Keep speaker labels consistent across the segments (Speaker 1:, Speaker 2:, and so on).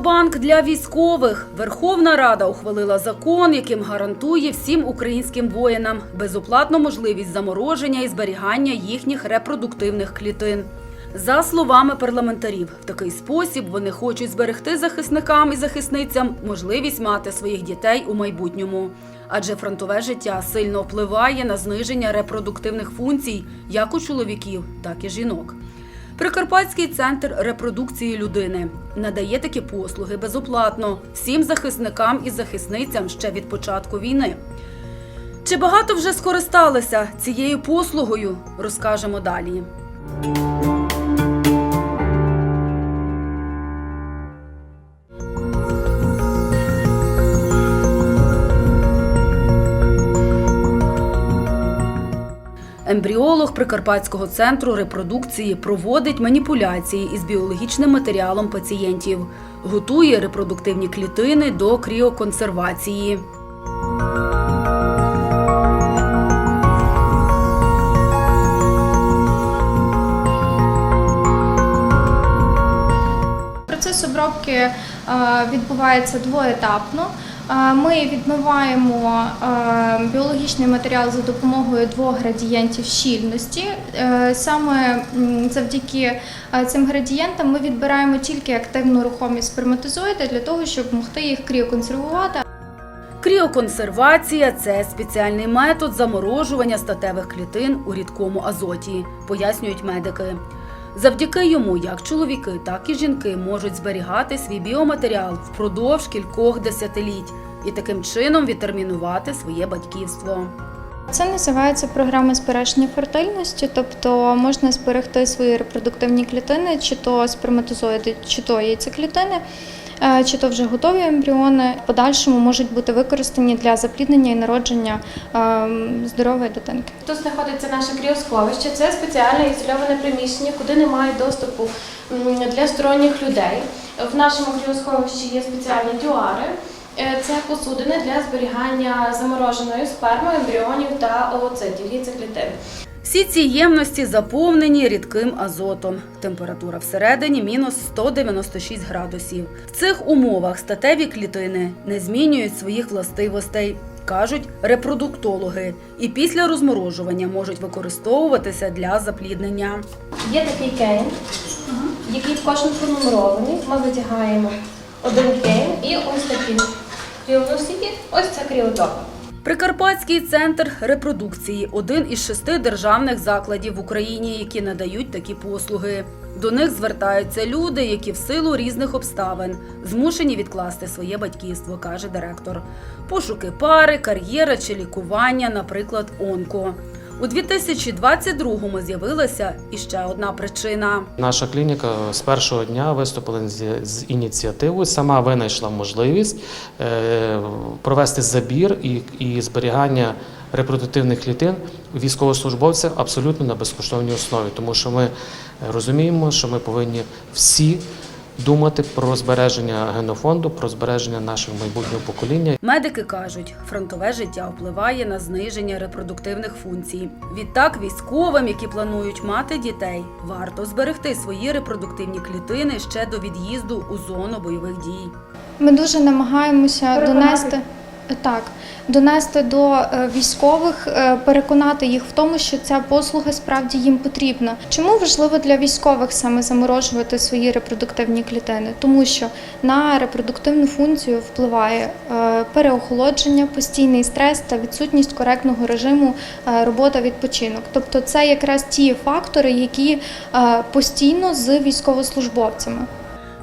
Speaker 1: Біобанк для військових. Верховна Рада ухвалила закон, яким гарантує всім українським воїнам безоплатну можливість замороження і зберігання їхніх репродуктивних клітин. За словами парламентарів, в такий спосіб вони хочуть зберегти захисникам і захисницям можливість мати своїх дітей у майбутньому. Адже фронтове життя сильно впливає на зниження репродуктивних функцій як у чоловіків, так і жінок. Прикарпатський центр репродукції людини надає такі послуги безоплатно всім захисникам і захисницям ще від початку війни. Чи багато вже скористалися цією послугою, розкажемо далі. Ембріолог Прикарпатського центру репродукції проводить маніпуляції із біологічним матеріалом пацієнтів, готує репродуктивні клітини до кріоконсервації.
Speaker 2: Процес обробки е, відбувається двоетапно. Е, Ми відмиваємо е, біологічний матеріал за допомогою двох градієнтів щільності. Е, Саме завдяки цим градієнтам ми відбираємо тільки активно рухомі сперматозоїди для того, щоб могти їх кріоконсервувати.
Speaker 1: Кріоконсервація це спеціальний метод заморожування статевих клітин у рідкому азоті, пояснюють медики. Завдяки йому як чоловіки, так і жінки можуть зберігати свій біоматеріал впродовж кількох десятиліть і таким чином відтермінувати своє батьківство.
Speaker 2: Це називається програма збереження фертильності, тобто можна зберегти свої репродуктивні клітини, чи то сперматозоїди, чи то яйцеклітини, чи то вже готові ембріони. В подальшому можуть бути використані для запліднення і народження ем, здорової дитинки.
Speaker 3: Тут знаходиться наше кріосховище. Це спеціальне ізольоване приміщення, куди немає доступу для сторонніх людей. В нашому кріосховищі є спеціальні дюари. Е, Це посудини для зберігання замороженої сперми, ембріонів та овоцитів, яйцеклітин.
Speaker 1: Всі ці ємності заповнені рідким азотом. Температура всередині мінус 196 градусів. В цих умовах статеві клітини не змінюють своїх властивостей, кажуть репродуктологи, і після розморожування можуть використовуватися для запліднення.
Speaker 3: Є такий кейн, який також пронумерований. Ми витягаємо один кейн і ось такі кріоносики. Ось це кріотопа.
Speaker 1: Прикарпатський центр репродукції один із шести державних закладів в Україні, які надають такі послуги. До них звертаються люди, які в силу різних обставин змушені відкласти своє батьківство, каже директор. Пошуки пари, кар'єра чи лікування, наприклад, онко. У 2022-му з'явилася іще одна причина.
Speaker 4: Наша клініка з першого дня виступила з- ініціативою, сама винайшла можливість е, провести забір і, зберігання репродуктивних клітин військовослужбовців абсолютно на безкоштовній основі, тому що ми розуміємо, що ми повинні всі думати про збереження генофонду, про збереження нашого майбутнього покоління.
Speaker 1: Медики кажуть, фронтове життя впливає на зниження репродуктивних функцій. Відтак, військовим, які планують мати дітей, варто зберегти свої репродуктивні клітини ще до від'їзду у зону бойових дій.
Speaker 2: Ми дуже намагаємося донести так, донести до е, військових, е, переконати їх в тому, що ця послуга справді їм потрібна. Чому важливо для військових саме заморожувати свої репродуктивні клітини? Тому що на репродуктивну функцію впливає е, переохолодження, постійний стрес та відсутність коректного режиму робота відпочинок. Тобто, це якраз ті фактори, які постійно з військовослужбовцями.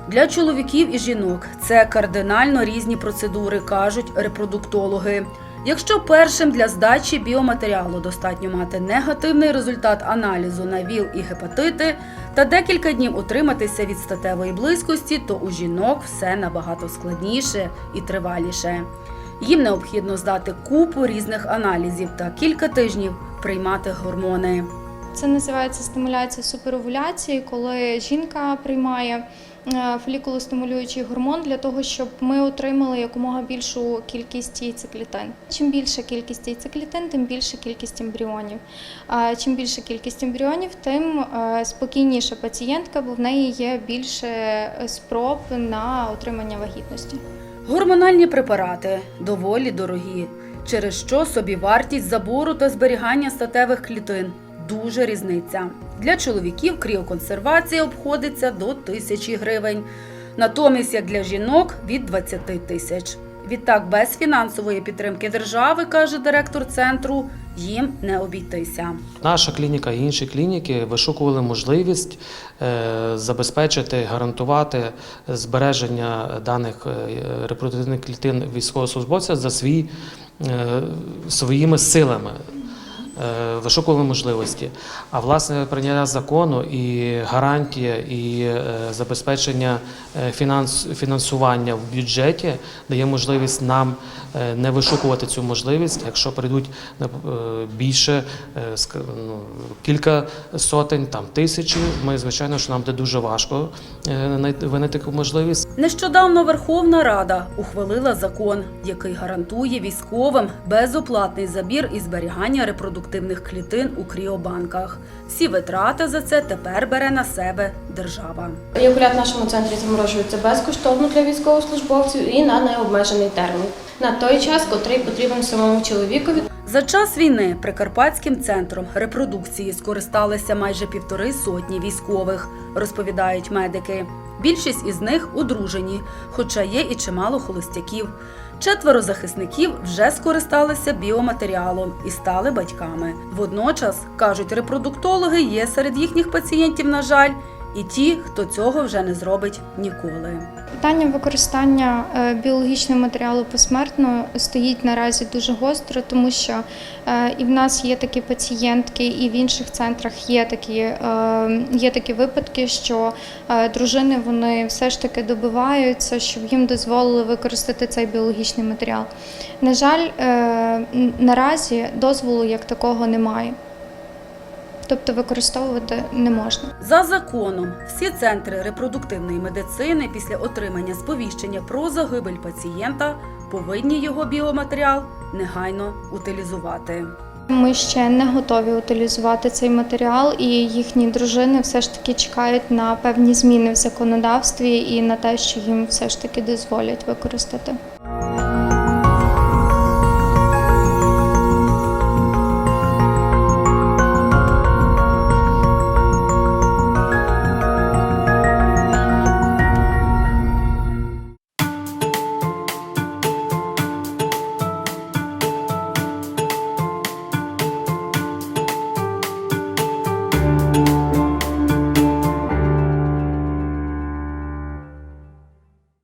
Speaker 1: Для чоловіків і жінок це кардинально різні процедури, кажуть репродуктологи. Якщо першим для здачі біоматеріалу достатньо мати негативний результат аналізу на ВІЛ і гепатити та декілька днів утриматися від статевої близькості, то у жінок все набагато складніше і триваліше. Їм необхідно здати купу різних аналізів та кілька тижнів приймати гормони.
Speaker 2: Це називається стимуляція суперовуляції, коли жінка приймає фолікулостимулюючий гормон для того, щоб ми отримали якомога більшу кількість яйцеклітин. Чим більша кількість яйцеклітин, тим більша кількість ембріонів. А чим більша кількість ембріонів, тим е, спокійніша пацієнтка, бо в неї є більше е, спроб на отримання вагітності.
Speaker 1: Гормональні препарати доволі дорогі, через що собівартість забору та зберігання статевих клітин дуже різниця. Для чоловіків кріоконсервація обходиться до тисячі гривень, натомість як для жінок від 20 тисяч. Відтак, без фінансової підтримки держави, каже директор центру, їм не обійтися.
Speaker 4: Наша клініка і інші клініки вишукували можливість е, забезпечити, гарантувати збереження даних е, репродуктивних клітин військовослужбовця за свій, е, своїми силами. Е, Вишукували можливості. А власне прийняття закону і гарантія, і е, забезпечення е, фінанс, фінансування в бюджеті дає можливість нам е, не вишукувати цю можливість, якщо прийдуть е, більше е, ну, кілька сотень, там тисячі. Ми звичайно, що нам буде дуже важко е, винайти таку можливість.
Speaker 1: Нещодавно Верховна Рада ухвалила закон, який гарантує військовим безоплатний забір і зберігання репродуктивних клітин у кріобанках. Всі витрати за це тепер бере на себе держава.
Speaker 3: Еякулят в нашому центрі заморожується безкоштовно для військовослужбовців і на необмежений термін. На той час, котрий потрібен самому чоловікові.
Speaker 1: За час війни Прикарпатським центром репродукції скористалися майже півтори сотні військових, розповідають медики. Більшість із них одружені, хоча є і чимало холостяків. Четверо захисників вже скористалися біоматеріалом і стали батьками. Водночас, кажуть репродуктологи, є серед їхніх пацієнтів, на жаль, і ті, хто цього вже не зробить ніколи.
Speaker 2: Питання використання е, біологічного матеріалу посмертно стоїть наразі дуже гостро, тому що е, і в нас є такі пацієнтки, і в інших центрах є такі, е, є такі випадки, що дружини вони все ж таки добиваються, щоб їм дозволили використати цей біологічний матеріал. На жаль, наразі дозволу як такого немає. Тобто використовувати не можна.
Speaker 1: За законом, всі центри репродуктивної медицини після отримання сповіщення про загибель пацієнта повинні його біоматеріал негайно утилізувати.
Speaker 2: Ми ще не готові утилізувати цей матеріал, і їхні дружини все ж таки чекають на певні зміни в законодавстві і на те, що їм все ж таки дозволять використати.